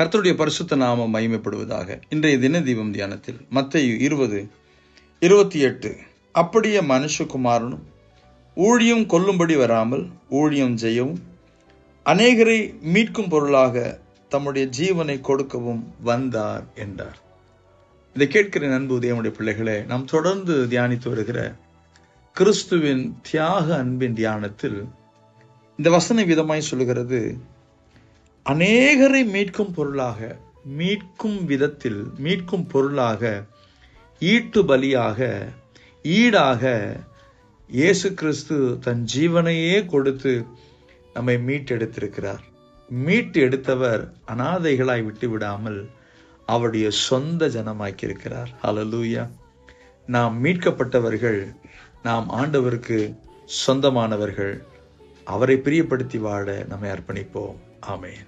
கர்த்தருடைய பரிசுத்த நாமம் மகிமைப்படுவதாக இன்றைய தின தீபம் தியானத்தில் மத்தேயு இருபது இருபத்தி எட்டு அப்படியே மனுஷகுமாரனும் ஊழியம் கொல்லும்படி வராமல் ஊழியம் செய்யவும் அநேகரை மீட்கும் பொருளாக தம்முடைய ஜீவனை கொடுக்கவும் வந்தார் என்றார். இதை கேட்கிற அன்பு தேவனுடைய பிள்ளைகளே நாம் தொடர்ந்து தியானித்து வருகிற கிறிஸ்துவின் தியாக அன்பின் தியானத்தில் இந்த வசன விதமாய் சொல்லுகிறது அநேகரை மீட்கும் பொருளாக மீட்கும் விதத்தில் மீட்கும் பொருளாக ஈட்டு பலியாக ஈடாக இயேசு கிறிஸ்து தன் ஜீவனையே கொடுத்து நம்மை மீட்டெடுத்திருக்கிறார். மீட்டு எடுத்தவர் அனாதைகளாய் விட்டு விடாமல் அவருடைய சொந்த ஜனமாக்கியிருக்கிறார். ஹலலூயா நாம் மீட்கப்பட்டவர்கள் நாம் ஆண்டவருக்கு சொந்தமானவர்கள். அவரை பிரியப்படுத்தி வாழ நம்மை அர்ப்பணிப்போம். ஆமேன்